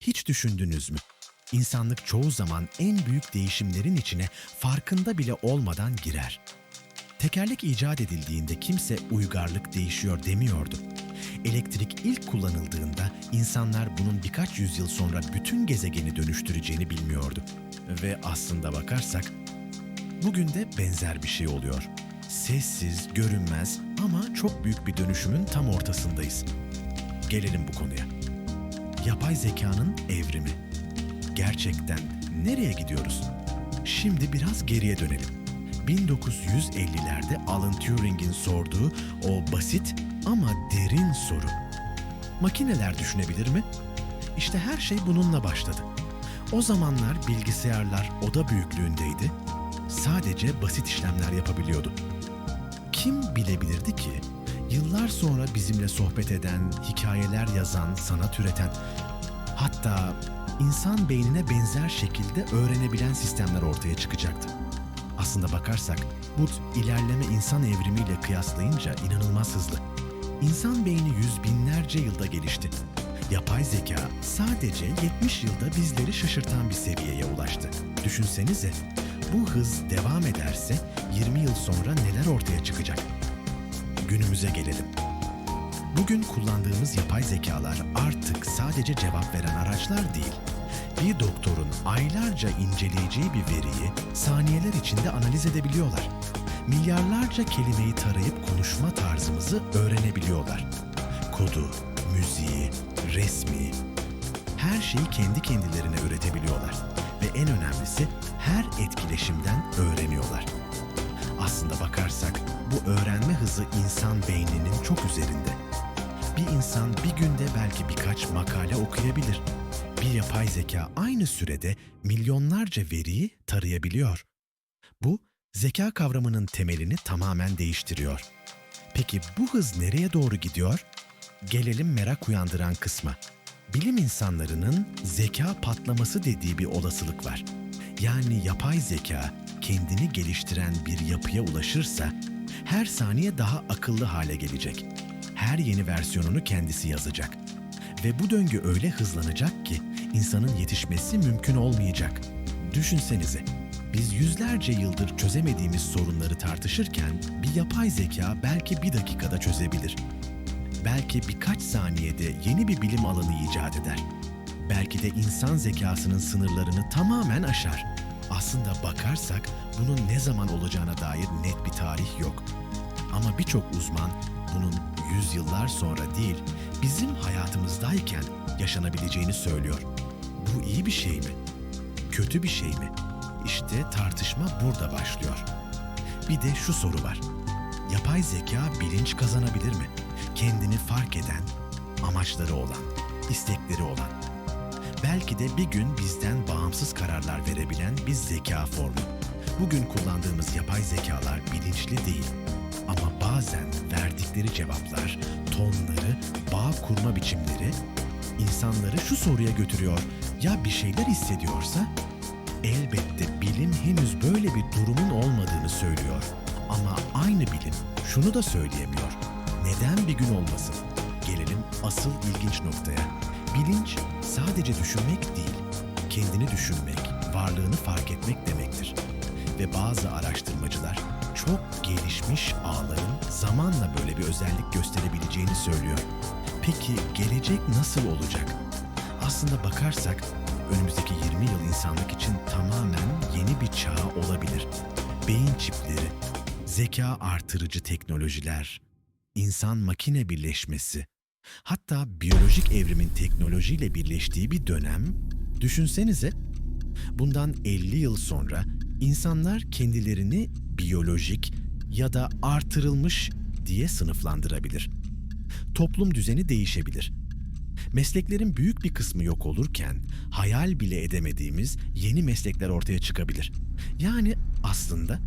Hiç düşündünüz mü? İnsanlık çoğu zaman en büyük değişimlerin içine farkında bile olmadan girer. Tekerlek icat edildiğinde kimse uygarlık değişiyor demiyordu. Elektrik ilk kullanıldığında insanlar bunun birkaç yüzyıl sonra bütün gezegeni dönüştüreceğini bilmiyordu. Ve aslında bakarsak bugün de benzer bir şey oluyor. Sessiz, görünmez ama çok büyük bir dönüşümün tam ortasındayız. Gelelim bu konuya. Yapay zekanın evrimi. Gerçekten nereye gidiyoruz? Şimdi biraz geriye dönelim. 1950'lerde Alan Turing'in sorduğu o basit ama derin soru. Makineler düşünebilir mi? İşte her şey bununla başladı. O zamanlar bilgisayarlar oda büyüklüğündeydi. Sadece basit işlemler yapabiliyordu. Kim bilebilirdi ki yıllar sonra bizimle sohbet eden, hikayeler yazan, sanat üreten, hatta insan beynine benzer şekilde öğrenebilen sistemler ortaya çıkacaktı. Aslında bakarsak bu ilerleme insan evrimiyle kıyaslayınca inanılmaz hızlı. İnsan beyni yüz binlerce yılda gelişti. Yapay zeka sadece 70 yılda bizleri şaşırtan bir seviyeye ulaştı. Düşünsenize, bu hız devam ederse 20 yıl sonra neler ortaya çıkacak? Günümüze gelelim. Bugün kullandığımız yapay zekalar artık sadece cevap veren araçlar değil. Bir doktorun aylarca inceleyeceği bir veriyi saniyeler içinde analiz edebiliyorlar. Milyarlarca kelimeyi tarayıp konuşma tarzımızı öğrenebiliyorlar. Kodu, müziği, resmi, her şeyi kendi kendilerine üretebiliyorlar. Ve en önemlisi her etkileşimden öğreniyorlar. Aslında bakarsak bu öğrenme hızı insan beyninin çok üzerinde. Bir insan bir günde belki birkaç makale okuyabilir. Bir yapay zeka aynı sürede milyonlarca veriyi tarayabiliyor. Bu zeka kavramının temelini tamamen değiştiriyor. Peki bu hız nereye doğru gidiyor? Gelelim merak uyandıran kısma. Bilim insanlarının zeka patlaması dediği bir olasılık var. Yani yapay zeka kendini geliştiren bir yapıya ulaşırsa her saniye daha akıllı hale gelecek. Her yeni versiyonunu kendisi yazacak. Ve bu döngü öyle hızlanacak ki insanın yetişmesi mümkün olmayacak. Düşünsenize, biz yüzlerce yıldır çözemediğimiz sorunları tartışırken bir yapay zeka belki bir dakikada çözebilir. Belki birkaç saniyede yeni bir bilim alanı icat eder. Belki de insan zekasının sınırlarını tamamen aşar. Aslında bakarsak bunun ne zaman olacağına dair net bir tarih yok. Ama birçok uzman bunun yüzyıllar sonra değil, bizim hayatımızdayken yaşanabileceğini söylüyor. Bu iyi bir şey mi? Kötü bir şey mi? İşte tartışma burada başlıyor. Bir de şu soru var. Yapay zeka bilinç kazanabilir mi? Kendini fark eden, amaçları olan, istekleri olan. Belki de bir gün bizden bağımsız kararlar verebilen bir zeka formu. Bugün kullandığımız yapay zekalar bilinçli değil. Ama bazen verdikleri cevaplar, tonları, bağ kurma biçimleri insanları şu soruya götürüyor. Ya bir şeyler hissediyorsa? Elbette bilim henüz böyle bir durumun olmadığını söylüyor. Ama aynı bilim şunu da söyleyemiyor. Neden bir gün olmasın? Gelelim asıl ilginç noktaya. Bilinç sadece düşünmek değil, kendini düşünmek, varlığını fark etmek demektir. Ve bazı araştırmacılar çok gelişmiş ağların zamanla böyle bir özellik gösterebileceğini söylüyor. Peki gelecek nasıl olacak? Aslında bakarsak önümüzdeki 20 yıl insanlık için tamamen yeni bir çağ olabilir. Beyin çipleri, zeka artırıcı teknolojiler, insan makine birleşmesi, hatta biyolojik evrimin teknolojiyle birleştiği bir dönem, düşünsenize bundan 50 yıl sonra insanlar kendilerini biyolojik ya da artırılmış diye sınıflandırabilir. Toplum düzeni değişebilir. Mesleklerin büyük bir kısmı yok olurken hayal bile edemediğimiz yeni meslekler ortaya çıkabilir. Yani aslında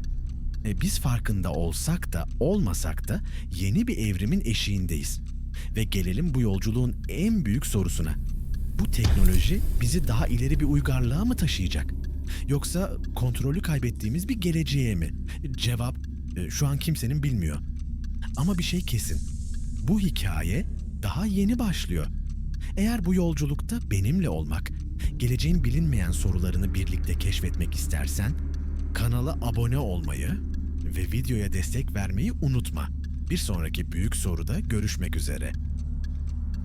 e, biz farkında olsak da olmasak da yeni bir evrimin eşiğindeyiz. Ve gelelim bu yolculuğun en büyük sorusuna. Bu teknoloji bizi daha ileri bir uygarlığa mı taşıyacak? Yoksa kontrolü kaybettiğimiz bir geleceğe mi? Cevap e, şu an kimsenin bilmiyor. Ama bir şey kesin. Bu hikaye daha yeni başlıyor. Eğer bu yolculukta benimle olmak, geleceğin bilinmeyen sorularını birlikte keşfetmek istersen, kanala abone olmayı ve videoya destek vermeyi unutma. Bir sonraki büyük soruda görüşmek üzere.